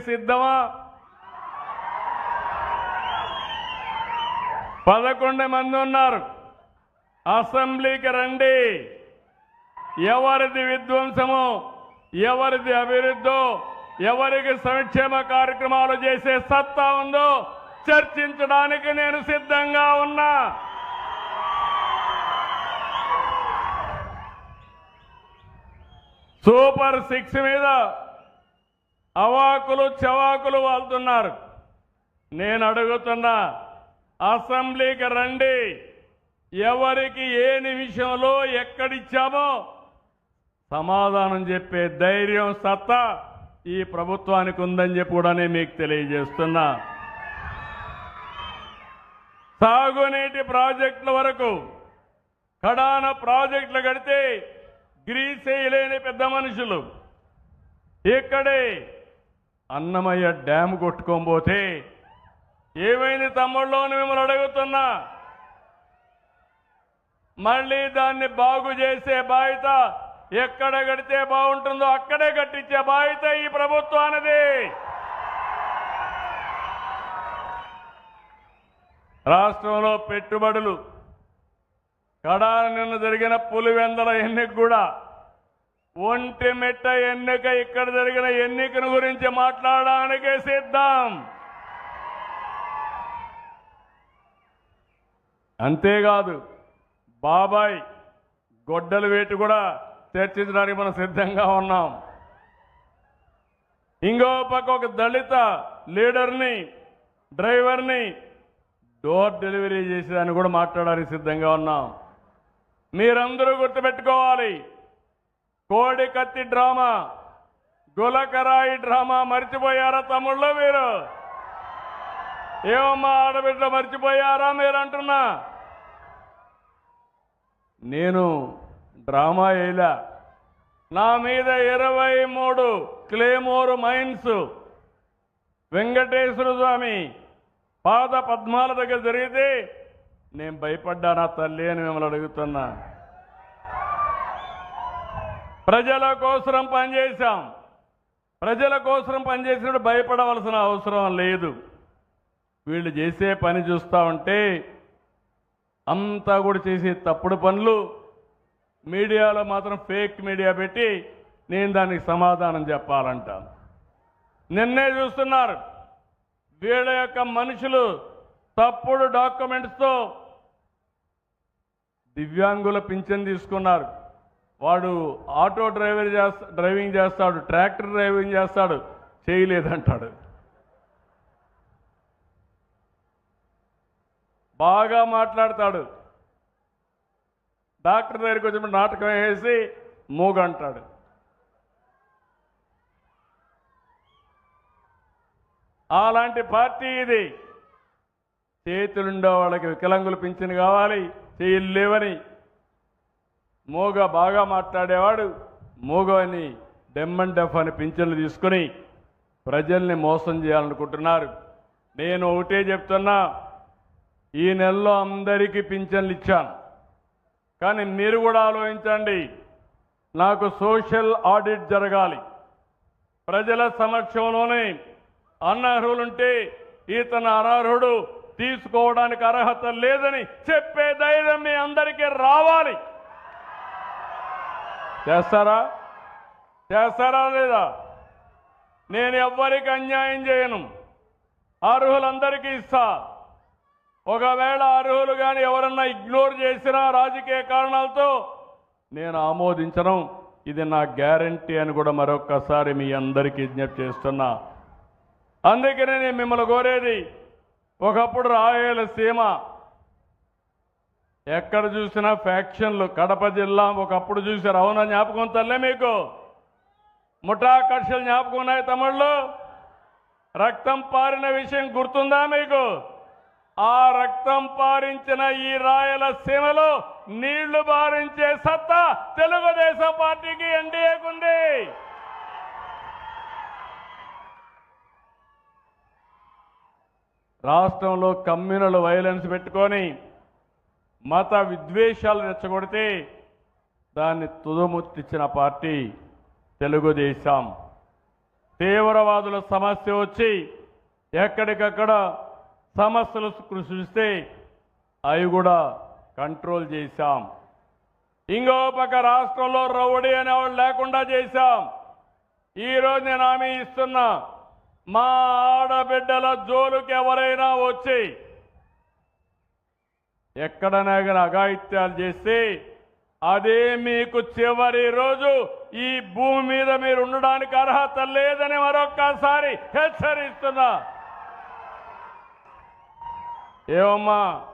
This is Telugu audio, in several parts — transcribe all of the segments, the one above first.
సిద్ధమా? పదకొండు మంది ఉన్నారు. అసెంబ్లీకి రండి. ఎవరిది విధ్వంసము ఎవరిది అభివృద్ధో ఎవరికి సంక్షేమ కార్యక్రమాలు చేసే సత్తా ఉందో చర్చించడానికి నేను సిద్ధంగా ఉన్నా. సూపర్ సిక్స్ మీద అవాకులు చవాకులు వాళ్తున్నారు. నేను అడుగుతున్నా అసెంబ్లీకి రండి. ఎవరికి ఏ నిమిషంలో ఎక్కడిచ్చామో సమాధానం చెప్పే ధైర్యం సత్తా ఈ ప్రభుత్వానికి ఉందని చెప్పి కూడా నేను మీకు తెలియజేస్తున్నా. సాగునీటి ప్రాజెక్టుల వరకు కడాన ప్రాజెక్టులు కడితే గ్రీస్ వేయలేని పెద్ద మనుషులు. ఇక్కడే అన్నమయ్య డ్యామ్ కొట్టుకోబోతే ఏమైంది తమ్ముళ్ళు అని మిమ్మల్ని అడుగుతున్నా. మళ్ళీ దాన్ని బాగు చేసే బాధ్యత ఎక్కడ కడితే బాగుంటుందో అక్కడే కట్టించే బాధ్యత ఈ ప్రభుత్వానిది. రాష్ట్రంలో పెట్టుబడులు కడాన నిన్న జరిగిన పులివెందల ఎన్నిక కూడా ఒంటి మెట్ట ఎన్నిక ఇక్కడ జరిగిన ఎన్నికను గురించి మాట్లాడడానికి సిద్ధం. అంతేకాదు బాబాయ్ గొడ్డల వేటు కూడా చర్చించడానికి మనం సిద్ధంగా ఉన్నాం. ఇంకో పక్క ఒక దళిత లీడర్ని డ్రైవర్ని డోర్ డెలివరీ చేసేదాన్ని కూడా మాట్లాడడానికి సిద్ధంగా ఉన్నాం. మీరందరూ గుర్తుపెట్టుకోవాలి కోడి కత్తి డ్రామా గులకరాయి డ్రామా మర్చిపోయారా తమ్ముళ్ళు మీరు? ఏమమ్మా ఆడబిడ్డ మర్చిపోయారా మీరు అంటున్నా? నేను డ్రామా వేయలా. నా మీద ఇరవై మూడు క్లేమోర్ మైన్స్. వెంకటేశ్వర స్వామి పాద పద్మాల దగ్గర జరిగితే నేను భయపడ్డానా తల్లి అని మిమ్మల్ని అడుగుతున్నా. ప్రజల కోసరం పనిచేశాం. ప్రజల కోసరం పనిచేసినప్పుడు భయపడవలసిన అవసరం లేదు. వీళ్ళు చేసే పని చూస్తా ఉంటే అంతా కూడా చేసే తప్పుడు పనులు మీడియాలో మాత్రం ఫేక్ మీడియా పెట్టి నేను దానికి సమాధానం చెప్పాలంట. నిన్నే చూస్తున్నారు. వీళ్ళ యొక్క మనుషులు తప్పుడు డాక్యుమెంట్స్తో దివ్యాంగుల పింఛన్ తీసుకున్నారు. వాడు ఆటో డ్రైవర్ చేస్తా డ్రైవింగ్ చేస్తాడు ట్రాక్టర్ డ్రైవింగ్ చేస్తాడు చేయలేదంటాడు. బాగా మాట్లాడతాడు. డాక్టర్ దగ్గరికి వచ్చినప్పుడు నాటకం వేసి మూగంటాడు. అలాంటి పార్టీ ఇది. చేతులుండే వాళ్ళకి వికలాంగులు పింఛను కావాలి చేయలేవని లేవని మూగ బాగా మాట్లాడేవాడు. మూగ అని డెమ్ అండ్ డెఫ్ అని పింఛన్లు తీసుకుని ప్రజల్ని మోసం చేయాలనుకుంటున్నారు. నేను ఒకటే చెప్తున్నా ఈ నెలలో అందరికీ పింఛన్లు ఇచ్చాను. కానీ మీరు కూడా ఆలోచించండి నాకు సోషల్ ఆడిట్ జరగాలి. ప్రజల సమక్షంలోనే అనర్హులుంటే ఇతను అనర్హుడు తీసుకోవడానికి అర్హత లేదని చెప్పే ధైర్యం మీ అందరికీ రావాలి. చేస్తారా? చేస్తారా లేదా? నేను ఎవ్వరికి అన్యాయం చేయను. అర్హులందరికీ ఇస్తా. ఒకవేళ అర్హులు కానీ ఎవరన్నా ఇగ్నోర్ చేసినా రాజకీయ కారణాలతో నేను ఆమోదించను. ఇది నా గ్యారంటీ అని కూడా మరొక్కసారి మీ అందరికీ విజ్ఞప్తి చేస్తున్నా. అందుకనే నేను మిమ్మల్ని కోరేది ఒకప్పుడు రాయలసీమ ఎక్కడ చూసినా ఫ్యాక్షన్లు. కడప జిల్లా ఒకప్పుడు చూశారు. అవునా జ్ఞాపకం తల్లే మీకు? ముఠా కక్షలు జ్ఞాపకం ఉన్నాయి తమిళ్ళు రక్తం పారిన విషయం గుర్తుందా మీకు? ఆ రక్తం పారించిన ఈ రాయలసీమలో నీళ్ళు బారించే సత్తా తెలుగుదేశం పార్టీకి ఎన్డీఏకుంది రాష్ట్రంలో కమ్యూనల్ వైలెన్స్ పెట్టుకొని మత విద్వేషాలు రెచ్చగొడితే దాన్ని తుదముట్టించిన పార్టీ తెలుగుదేశం. తీవ్రవాదుల సమస్య వచ్చి ఎక్కడికక్కడ సమస్యలు సృష్టిస్తే అవి కూడా కంట్రోల్ చేశాం. ఇంకో పక్క రాష్ట్రంలో రౌడీ అనేవాళ్ళు లేకుండా చేశాం. ఈరోజు నేను హామీ ఇస్తున్నా మా ఆడబిడ్డల జోలుకి ఎవరైనా వచ్చి ఎక్కడైనా కానీ అఘాయిత్యాలు చేస్తే అదే మీకు చివరి రోజు ఈ భూమి మీద మీరు ఉండడానికి అర్హత లేదని మరొక్కసారి హెచ్చరిస్తున్నా. ఏమమ్మా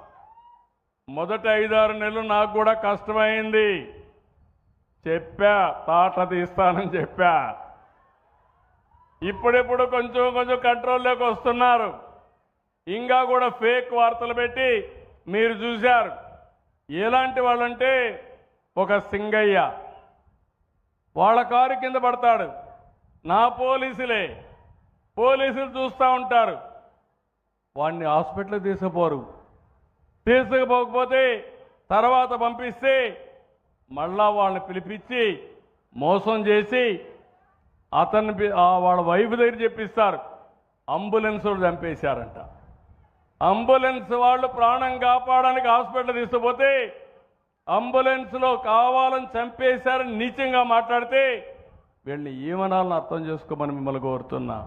మొదటి ఐదారు నెలలు నాకు కూడా కష్టమైంది. చెప్పా తాట తీస్తానని చెప్పా. ఇప్పుడిప్పుడు కొంచెం కొంచెం కంట్రోల్లోకి వస్తున్నారు. ఇంకా కూడా ఫేక్ వార్తలు పెట్టి మీరు చూశారు. ఎలాంటి వాళ్ళంటే ఒక సింగయ్య. వాళ్ళ కారు కింద పడతాడు. నా పోలీసులే. పోలీసులు చూస్తూ ఉంటారు. వాడిని హాస్పిటల్కి తీసుకుపోరు. తీసుకుపోకపోతే తర్వాత పంపిస్తే మళ్ళా వాళ్ళని పిలిపించి మోసం చేసి అతన్ని వాళ్ళ వైఫ్ దగ్గర చెప్పిస్తారు. అంబులెన్స్ చంపేశారంట. అంబులెన్స్ వాళ్ళు ప్రాణం కాపాడడానికి హాస్పిటల్ తీసుకుపోతే అంబులెన్స్లో కావాలని చంపేశారని నీచంగా మాట్లాడితే వీళ్ళని ఏమనాలని అర్థం చేసుకోమని మిమ్మల్ని కోరుతున్నా.